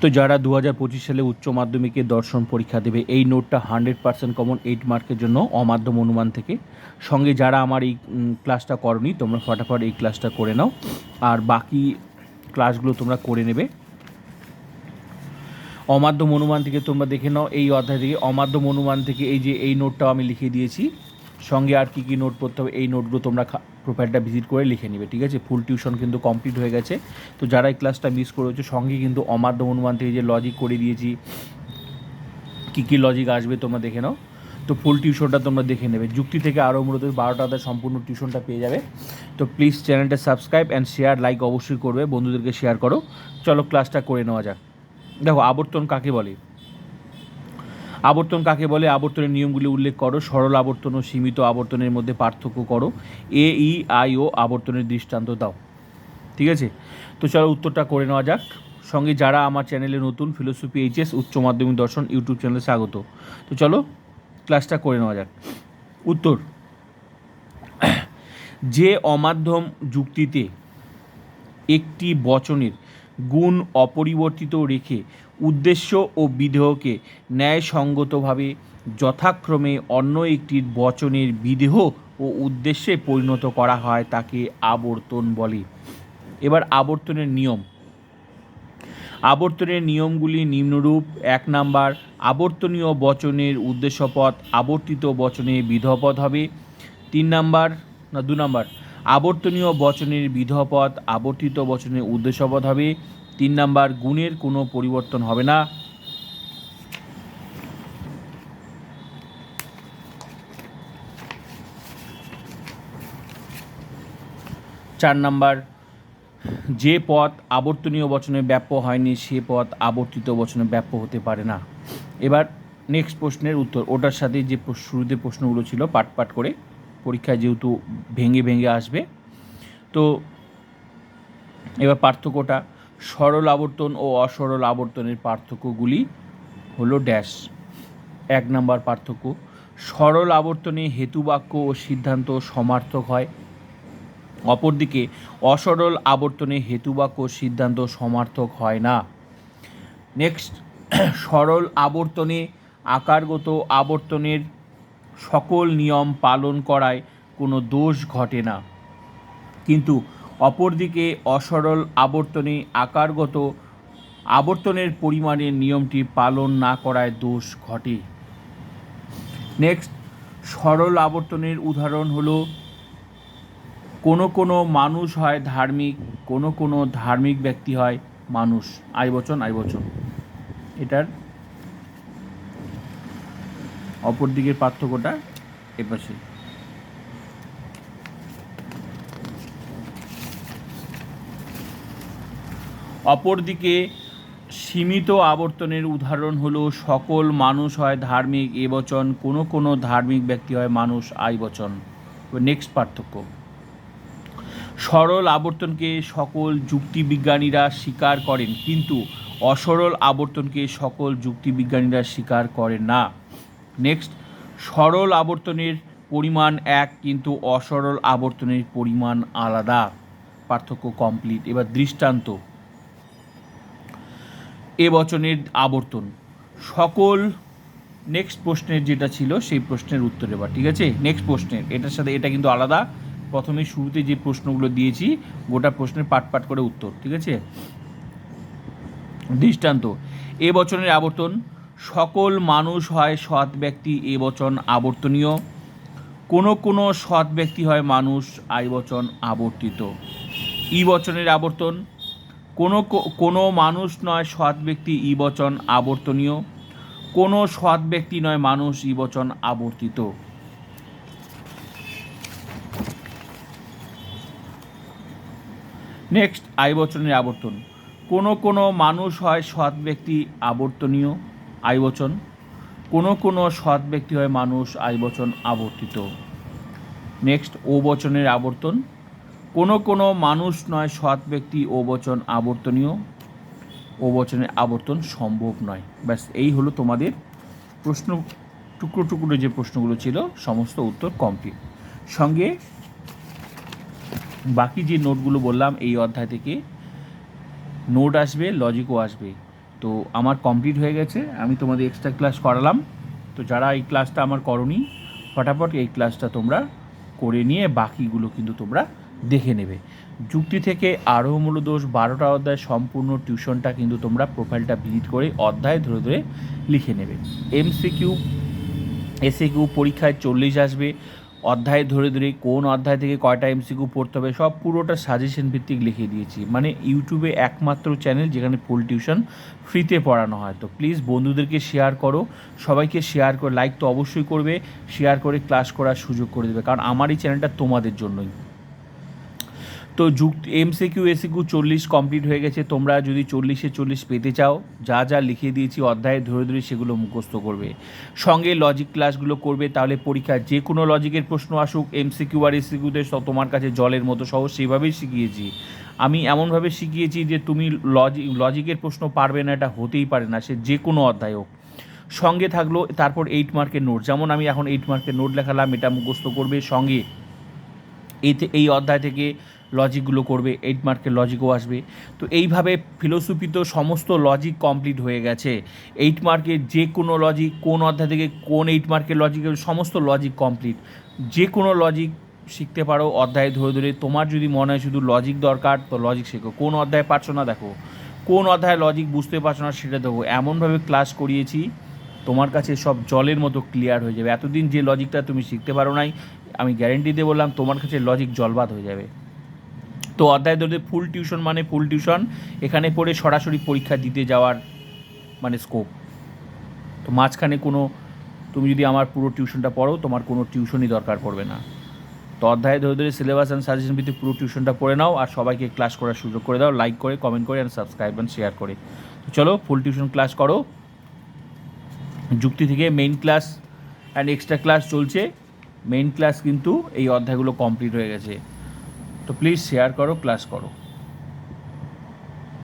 তো যারা দু হাজার পঁচিশ সালে উচ্চ মাধ্যমিকে দর্শন পরীক্ষা দেবে, এই নোটটা হান্ড্রেড পার্সেন্ট কমন এইট মার্কের জন্য অমাধ্যম অনুমান থেকে। সঙ্গে যারা আমার এই ক্লাসটা করনি, তোমরা ফটাফট এই ক্লাসটা করে নাও। আর বাকি ক্লাসগুলো তোমরা করে নেবে। অমাধ্যম অনুমান থেকে তোমরা দেখে নাও, এই অধ্যায় থেকে। অমাধ্যম অনুমান থেকে এই যে, এই নোটটাও আমি লিখে দিয়েছি। সঙ্গে আর কি কি নোট পড়তে হবে, এই নোটগুলো তোমরা প্রোফাইলটা ভিজিট করে লিখে নেবে, ঠিক আছে? ফুল টিউশন কিন্তু কমপ্লিট হয়ে গেছে। তো যারা এই ক্লাসটা মিস করেছ, সঙ্গে কিন্তু অমাধ্যম অনুমান থেকে যে লজিক করে দিয়েছি, কী কী লজিক আসবে তোমরা দেখে নাও। তো ফুল টিউশনটা তোমরা দেখে নেবে। যুক্তি থেকে আরও মূলত বারোটা আদার সম্পূর্ণ টিউশনটা পেয়ে যাবে। তো প্লিজ চ্যানেলটা সাবস্ক্রাইব অ্যান্ড শেয়ার লাইক অবশ্যই করবে, বন্ধুদেরকে শেয়ার করো। চলো ক্লাসটা করে নেওয়া যাক। দেখো, আবর্তন কাকে বলে? আবর্তন কাকে বলে? আবর্তনের নিয়মগুলি উল্লেখ করো। সরল আবর্তন ও সীমিত আবর্তনের মধ্যে পার্থক্য করো। এ ই আই ও আবর্তনের দৃষ্টান্ত দাও। ঠিক আছে? তো চলো উত্তরটা করে নেওয়া যাক। সঙ্গে যারা আমার চ্যানেলে নতুন, ফিলোসফি, এইচএস, উচ্চ মাধ্যমিক দর্শন, ইউটিউব চ্যানেলে স্বাগত। তো চলো ক্লাসটা করে নেওয়া যাক। উত্তর। যে অমাধ্যম যুক্তিতে একটি বচনের গুণ অপরিবর্তিত রেখে উদ্দেশ্য ও বিধেয়কে ন্যায়সঙ্গতভাবে যথাক্রমে অন্য একটি বচনের বিদেহ ও উদ্দেশ্যে পরিণত করা হয় তাকে আবর্তন বলে। এবার আবর্তনের নিয়ম। আবর্তনের নিয়মগুলি নিম্নরূপ। এক নাম্বার, আবর্তনীয় বচনের উদ্দেশ্যপদ আবর্তিত বচনে বিধপদ হবে। তিন নাম্বার, না, দু নাম্বার, আবর্তনীয় বচনের বিধপদ আবর্তিত বচনের উদ্দেশ্যপদ হবে। তিন নাম্বার, গুণের কোনো পরিবর্তন হবে না। চার নাম্বার, যে পথ আবর্তনীয় বচনে ব্যাপ্য হয়নি, সে পথ আবর্তিত বচনে ব্যাপ্য হতে পারে না। এবার নেক্সট প্রশ্নের উত্তর। ওটার সাথে যে শুরুতে প্রশ্নগুলো ছিল পাট পাট করে পরীক্ষায় যেহেতু ভেঙে ভেঙে আসবে। তো, এবার পার্থক্যটা সরল আবর্তন ও অসরল আবর্তনের পার্থক্যগুলি হলো ড্যাশ এক নাম্বার পার্থক্য, সরল আবর্তনে হেতুবাক্য ও সিদ্ধান্ত সমার্থক হয়। অপরদিকে, অসরল আবর্তনে হেতুবাক্য সিদ্ধান্ত সমার্থক হয় না। নেক্সট সরল আবর্তনে আকারগত আবর্তনের সকল নিয়ম পালন করায় কোনো দোষ ঘটে না। কিন্তু অপরদিকে অসরল আবর্তনে আকারগত আবর্তনের পরিমাণের নিয়মটি পালন না করায় দোষ ঘটে। নেক্সট সরল আবর্তনের উদাহরণ হলো, কোনো কোনো মানুষ হয় ধার্মিক, কোনো কোনো ধার্মিক ব্যক্তি হয় মানুষ। আইবচন আইবচন এটার অপর দিকের পার্থক্যটা এপাশে। অপরদিকে সীমিত আবর্তনের উদাহরণ হলো, সকল মানুষ হয় ধার্মিক, এ বচন কোনো কোনো ধার্মিক ব্যক্তি হয় মানুষ, আই বচন। নেক্সট পার্থক্য। সরল আবর্তনকে সকল যুক্তিবিজ্ঞানীরা স্বীকার করেন, কিন্তু অসরল আবর্তনকে সকল যুক্তিবিজ্ঞানীরা স্বীকার করেন না। নেক্সট সরল আবর্তনের পরিমাণ এক, কিন্তু অসরল আবর্তনের পরিমাণ আলাদা। পার্থক্য কমপ্লিট এবার দৃষ্টান্ত। এ বচনের আবর্তন। সকল নেক্সট প্রশ্নের যেটা ছিল সেই প্রশ্নের উত্তর এবার, ঠিক আছে? নেক্সট প্রশ্নের, এটার সাথে এটা কিন্তু আলাদা। প্রথমে শুরুতে যে প্রশ্নগুলো দিয়েছি, গোটা প্রশ্নের পাট পাট করে উত্তর, ঠিক আছে? দৃষ্টান্ত এ বচনের আবর্তন, সকল মানুষ হয় সৎ ব্যক্তি এ বচন আবর্তনীয়। কোনো কোনো সৎ ব্যক্তি হয় মানুষ আই বচন আবর্তিত। ই বচনের আবর্তন কোনো কোনো মানুষ নয় সৎ ব্যক্তি ই বচন আবর্তনীয়, কোনো সৎ ব্যক্তি নয় মানুষ ই বচন আবর্তিত। নেক্সট আই বচনের আবর্তন। কোনো কোনো মানুষ হয় সৎ ব্যক্তি আবর্তনীয়, আই বচন। কোনো কোনো সৎ ব্যক্তি হয় মানুষ আই বচন আবর্তিত। নেক্সট ও বচনের আবর্তন। কোনো কোনো মানুষ নয়, সৎ ব্যক্তি, ও বচন আবর্তনীয়, ও বচনের আবর্তন সম্ভব নয়। ব্যাস, এই হলো তোমাদের প্রশ্ন, টুকরো টুকরো যে প্রশ্নগুলো ছিল, সমস্ত উত্তর কমপ্লিট সঙ্গে বাকি যে নোটগুলো বললাম, এই অধ্যায় থেকে নোট আসবে লজিকও আসবে। তো আমার কমপ্লিট হয়ে গেছে, আমি তোমাদের এক্সট্রা ক্লাস করালাম। তো যারা এই ক্লাসটা আমার করনি, ফটাফট এই ক্লাসটা তোমরা করে নিয়ে বাকিগুলো কিন্তু তোমরা দেখে নেবে। যুক্তি থেকে আরও মূলদোষ বারোটা অধ্যায় সম্পূর্ণ টিউশনটা কিন্তু তোমরা প্রোফাইলটা ভিজিট করে অধ্যায় ধরে ধরে লিখে নেবে। এমসিকিউ এসিকিউ পরীক্ষায় চল্লিশ আসবে। অধ্যায় ধরে ধরে কোন অধ্যায় থেকে কয়টা এমসিকিউ পড়তে হবে সব পুরোটা সাজেশন ভিত্তিক লিখে দিয়েছি। মানে ইউটিউবে একমাত্র চ্যানেল যেখানে ফুল টিউশন ফ্রিতে পড়ানো হয়। তো প্লিজ বন্ধুদেরকে শেয়ার করো। সবাইকে শেয়ার করে লাইক তো অবশ্যই করবে। শেয়ার করে ক্লাস করার সুযোগ করে দেবে। কারণ আমার এই চ্যানেলটা তোমাদের জন্যই। তো যুক্ত এমসিকিউ এসিকিউ চল্লিশ কমপ্লিট হয়ে গেছে। তোমরা যদি চল্লিশে চল্লিশ পেতে চাও, যা যা লিখিয়ে দিয়েছি অধ্যায়ে ধরে ধরে সেগুলো মুখস্থ করবে। সঙ্গে লজিক ক্লাসগুলো করবে, তাহলে পরীক্ষায় যে কোনো লজিকের প্রশ্ন আসুক এমসিকিউ আর এসিকিউতে তোমার কাছে জলের মতো সহজ, সেইভাবেই শিখিয়েছি। আমি এমনভাবে শিখিয়েছি যে তুমি লজিক লজিকের প্রশ্ন পারবে না, এটা হতেই পারে না, সে যে কোনো অধ্যায় হোক। সঙ্গে থাকল, তারপর এইট মার্কের নোট যেমন আমি এখন এইট মার্কের নোট লেখালাম, এটা মুখস্থ করবে সঙ্গে এতে এই অধ্যায় থেকে লজিকগুলো করবে এইট মার্কের লজিকও আসবে। তো এইভাবে ফিলোসফি তো সমস্ত লজিক কমপ্লিট হয়ে গেছে। এইট মার্কের যে কোনো লজিক কোন অধ্যায় থেকে কোন এইট মার্কের লজিক সমস্ত লজিক কমপ্লিট যে কোনো লজিক শিখতে পারো অধ্যায় ধরে ধরে। তোমার যদি মনে হয় শুধু লজিক দরকার, তো লজিক শেখো। কোন অধ্যায় পারছ না দেখো। কোন অধ্যায় লজিক বুঝতে পারছ না সেটা দেখো। এমনভাবে ক্লাস করিয়েছি। তোমার কাছে সব জলের মতো ক্লিয়ার হয়ে যাবে। এতদিন যে লজিকটা তুমি শিখতে পারো নাই, আমি গ্যারেন্টি দিয়ে বললাম, তোমার কাছে লজিক জলবাদ হয়ে যাবে। তো অধ্যায় ধরে ফুল টিউশন মানে ফুল টিউশন এখানে পড়ে সরাসরি পরীক্ষা দিতে যাওয়ার মানে স্কোপ তো মাঝখানে কোনো, তুমি যদি আমার পুরো টিউশনটা পড়ো, তোমার কোনো টিউশনই দরকার পড়বে না। তো অধ্যায় ধরে ধরে সিলেবাস অ্যান্ড সাজেশন ভিত্তিক পুরো টিউশনটা পড়ে নাও, আর সবাইকে ক্লাস করার সুযোগ করে দাও। লাইক করে কমেন্ট করে অ্যান্ড সাবস্ক্রাইব অ্যান্ড শেয়ার করে। তো চলো ফুল টিউশন ক্লাস করো। যুক্তি থেকে main class and extra class চলছে। মেইন ক্লাস কিন্তু এই অধ্যায়গুলো কমপ্লিট হয়ে গেছে। তো প্লিজ শেয়ার করো ক্লাস করো।